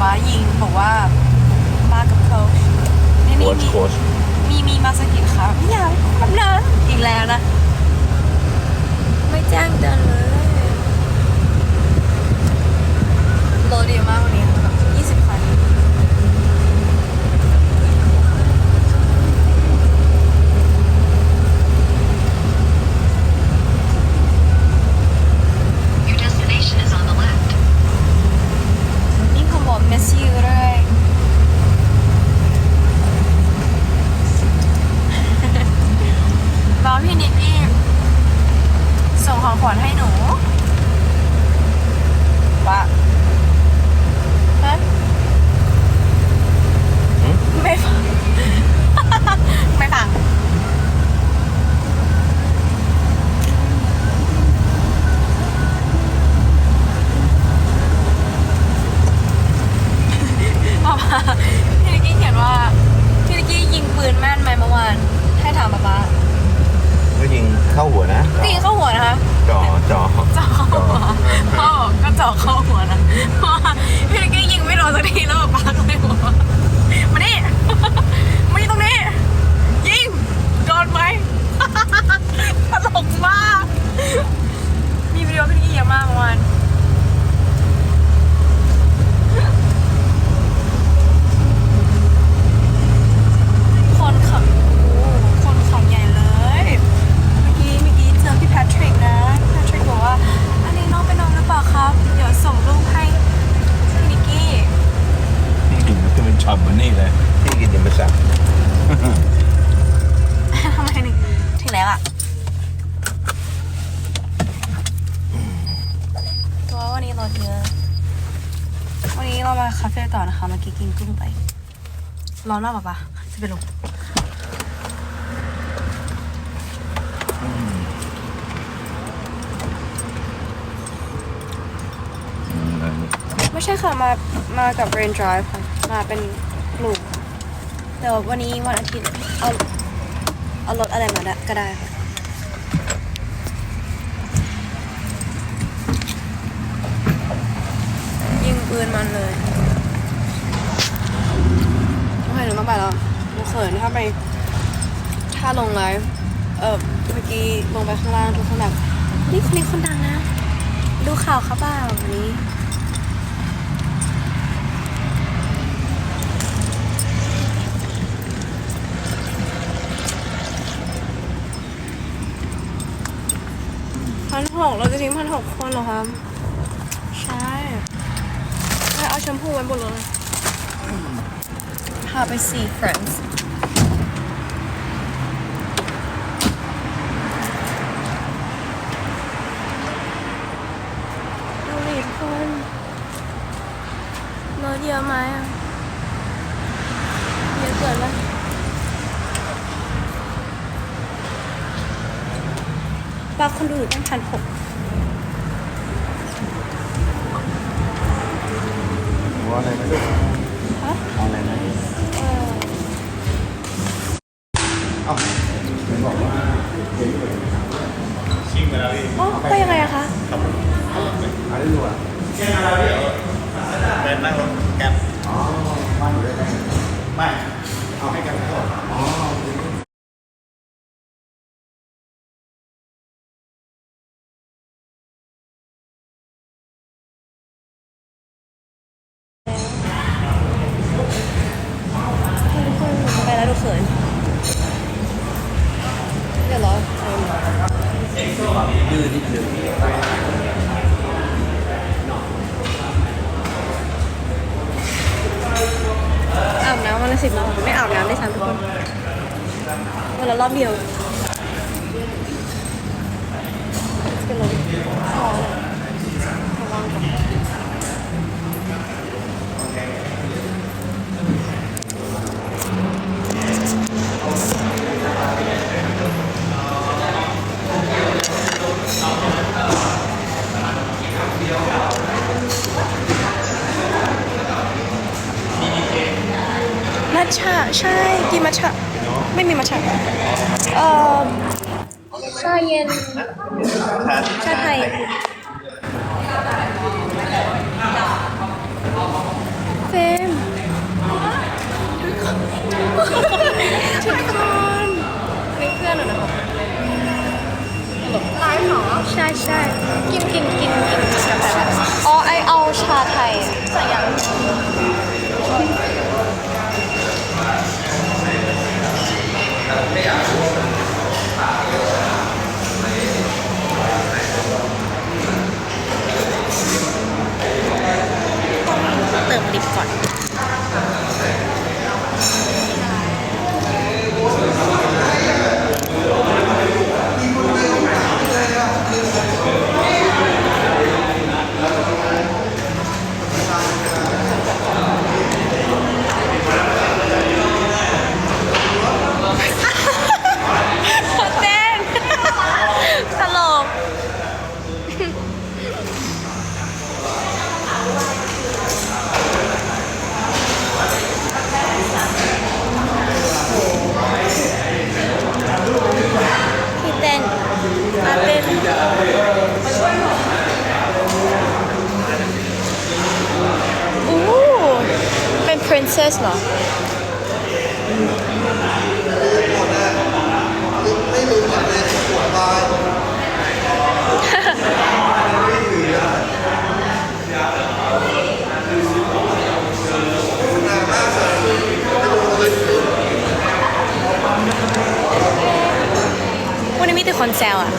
ป๊าป๊ายิงบอกว่ามากับโค้ชนี่นี่โค้ชมีโค้ชมีมีมาสกิดค่ะไม่อยากทำนะอีกแล้วนะ ไม่แจ้งเตือนเลยโลดีมากวันนี้ค่ะแบบ20คัน Your destination is on the left. นี่ เขาบอก miss you ด้วย บอกพี่นิกกี้ส่งของขวัญให้หนูว่าฮะไม่ฟัง ไม่ฟัง ป๊าป๊าพี่นิกกี้เขียนว่า พี่นิกกี้ยิงปืนแม่นไหมเมื่อวาน ให้ถามป๊าป๊า ก็ยิง เข้าหัวนะก็ยิงเข้าหัวนะคะจ่อจ่อเจาะเข้าหัวพ่อบอกก็เจาะเข้าหัวนะเพราะว่าพี่นิกกี้ยิงไม่โดนสักทีแล้วป๊าก็เลยบอกว่ามานี่มาอยู่ตรงนี้ ยิงโดนไหมตลกมาก มีวิดีโอพี่นิกกี้เยอะมากเมื่อวานคนขับโอ้คนขับใหญ่เลย เมื่อกี้เมื่อกี้เจอพี่แพทริกนะพี่แพทริกบอกว่า อันนี้น้องเป็นน้องหรือเปล่าครับ เดี๋ยวส่งรูปให้พี่นิกกี้ กินก็เป็นช็อตเหมือนนี่เลย ที่กินดิมสัก ทำไมถึงถึงแล้วอะ ตัววันนี้รถเยอะ วันนี้เรามา คาเฟ่ต่อนะคะเมื่อกี้กินกุ้งไปร้อนมากปะปะจะไปลงไม่ใช่ค่ะ มา มากับ Rain Drive ค่ะ มาเป็นกลุ่มแต่ว่าวันนี้วันอาทิตย์ เอา เอารถอะไรมาได้ก็ได้ค่ะยิงปืนมันเลยโอเค หนูต้องไปแล้วหนูเขินถ้าไปถ้าลงไลฟ์เออเมื่อกี้ลงไปข้างล่างทุกคนแบบนี่คนนี้คนดังนะ ดูข่าวเขาเปล่าวันนี้พันหกเราจะทิ้งพันหกคนเหรอครับ ใช่ให้เอาแชมพูไว้บนรถเลย พาไปสี่ friends ดูดิทุกคนรถเยอะไหมอะเยอะเกินไหมบางคนดูอยู่ตั้งพันหกว่าอะไรนะฮะ เอาอะไรนะ อะไรดูอะเดินนั่งรถแกร็บอ๋อบ้านอยู่ได้ไหมไม่เอาให้กันก่อนอ๋อให้ทุกคนหนูจะไปแล้วดูเขินเดี๋ยวรอเออยืดนิดนึง สิบเราไม่อาบน้ำได้สามทุกคนวันละรอบเดียวเป็นลมร้อนอะระวังก่อ กินมัทฉะไม่มีมัทฉะเอ่อชาเย็นชาไทยเฟมทุกคนนี่เพื่อนเหรอนะคะไลฟ์เหรอใช่ใช่กินกินกินกินกาแฟอ๋อ ไอเอาชาไทยใส่ยัง เติมลิปก่อน เต้น ตลก พี่เต้นมาเต้นอู้เป็น princess เหรอ วันนี้มี แต่คนแซวอะ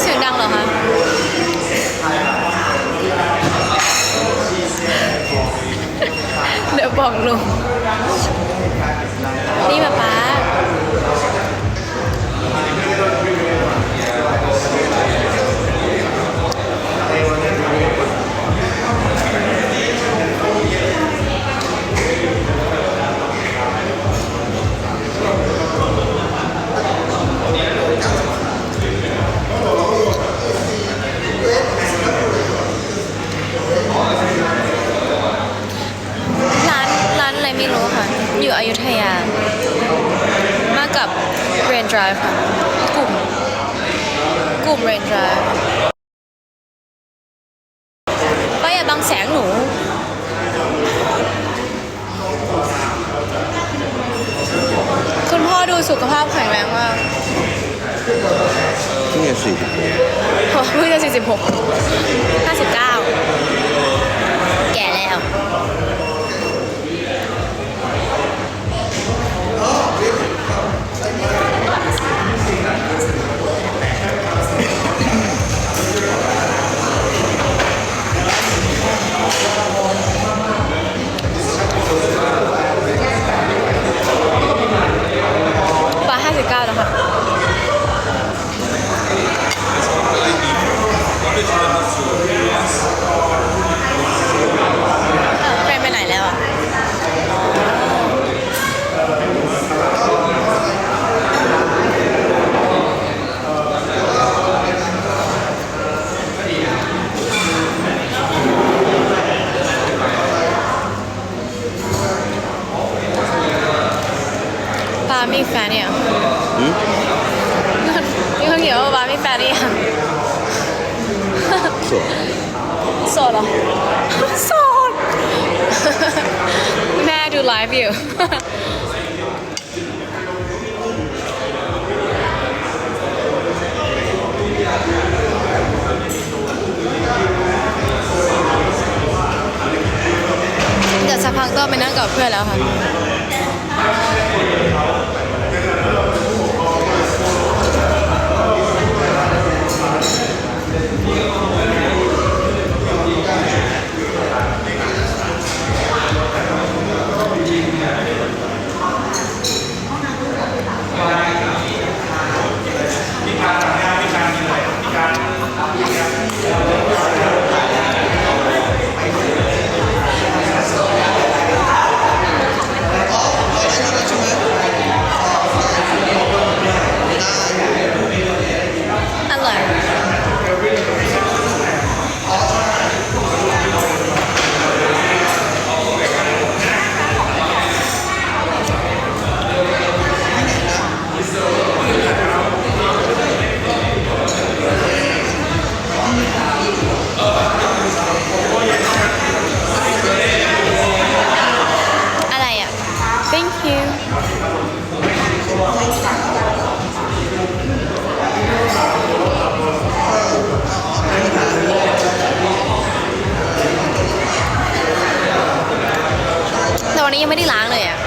เสียงดังเหรอคะ เดี๋ยวบอกลุงนี่ป๊าป๊าร้านร้านอะไรไม่รู้ค่ะ อยู่อยุธยา มากับเรนดร i v e ค่ะ กลุ่ม กลุ่มเรนดร i v e ไปอย่าบังแสงหนู คุณพ่อ ดูสุขภาพแข็งแรงมากที่นี่สี่โอ้เพิ่งจะสี่สิบหกห้าสิบเก้าแก่แล้ว ปลาห้าสิบเก้าแล้วค่ะ เออเฟรมไปไหนแล้วอะ ปามีแฟนเนี่ยงมีคนเขียนว่าปามีแฟนเนี่ยง สวย โสดเหรอ โสด แม่ดู ไลฟ์อยู่ เดี๋ยวสักพักก็ไปนั่งกับเพื่อนแล้วค่ะ อนนี้ยังไม่ได้ล้างเลยอะ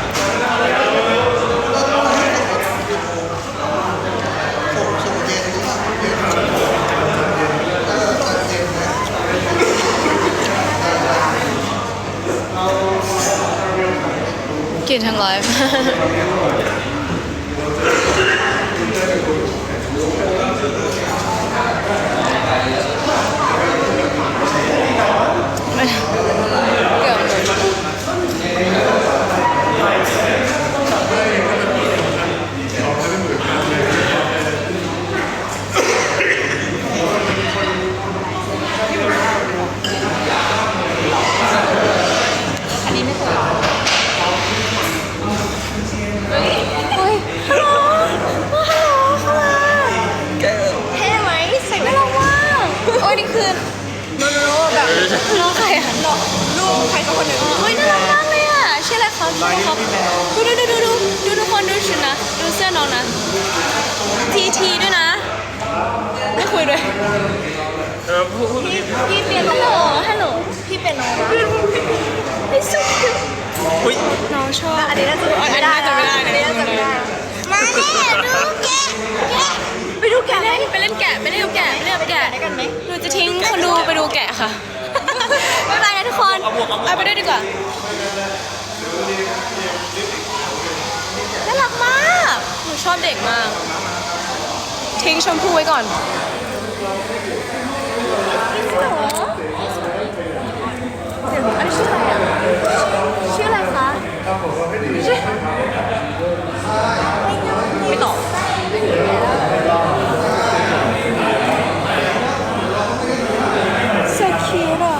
กินทั้งไลฟ์ เกือบหมดอันนี้ไม่เคยเฮ้ยฮัลโหลฮัลโหลเข้ามาเท่ไหมใส่ไม่ลงว่างโอ้ยนี่ คือโนโนโนแบบน้องใครอะน้องลูกใครสักคนหนึ่งเฮ้ยน่ารักมากเลยอะชื่ออะไรครับชื่ออะไรครับดูดูดูดูดูดูทุกคนดูชุดนะดูเสื้อน้องนะทีทีด้วยนะ ไม่คุยด้วยเออพูดพูดพี่พี่เปียโนฮัลโหลฮัลโหลพี่เปียโนนะไม่สุดอุ้ยน้องชอบอันนี้น่าจะอันนี้น่าจะไม่ได้อันนี้น่าจะไม่ได้มาเนี่ยดูแกะแกะไปดูแกะเลยไปเล่นแกะไปเล่นแกะไปเล่นแกะได้กันไหมหนูจะทิ้งคนดูไปดูแกะค่ะบ๊ายบายนะทุกคนเอาไปด้วยดีกว่าน่ารักมากหนูชอบเด็กมาก ทิ้งชมพูไว้ก่อนอันนี้ชื่ออะไรอะชื่ออะไรคะชื่อไม่ตอบสคิวอะ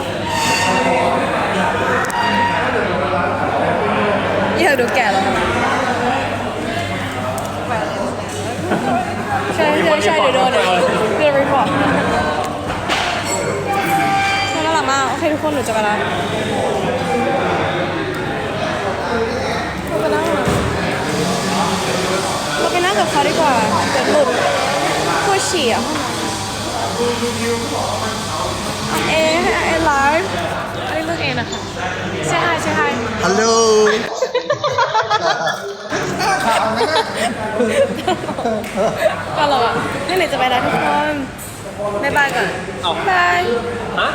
อยากดูแก่แล้วใช่ใช่ใช่เดี๋ยวโดนเดี๋ยวเดี๋ยวรีพอร์ตน่ารักมาก โอเคทุกคนหนูจะไปแล้ว เราไปนั่งอะเราไปนั่งกับเขา ดีกว่าเดี๋ยวหลุดปวดฉี่อะเอเอไลฟ์อันนี้เลือกเองนะคะใช่ไฮใช่ไฮฮัลโหลก็เราอะนี่ไหนจะไปแล้วทุกคนบ๊ายบายก่อนเอาบายฮะ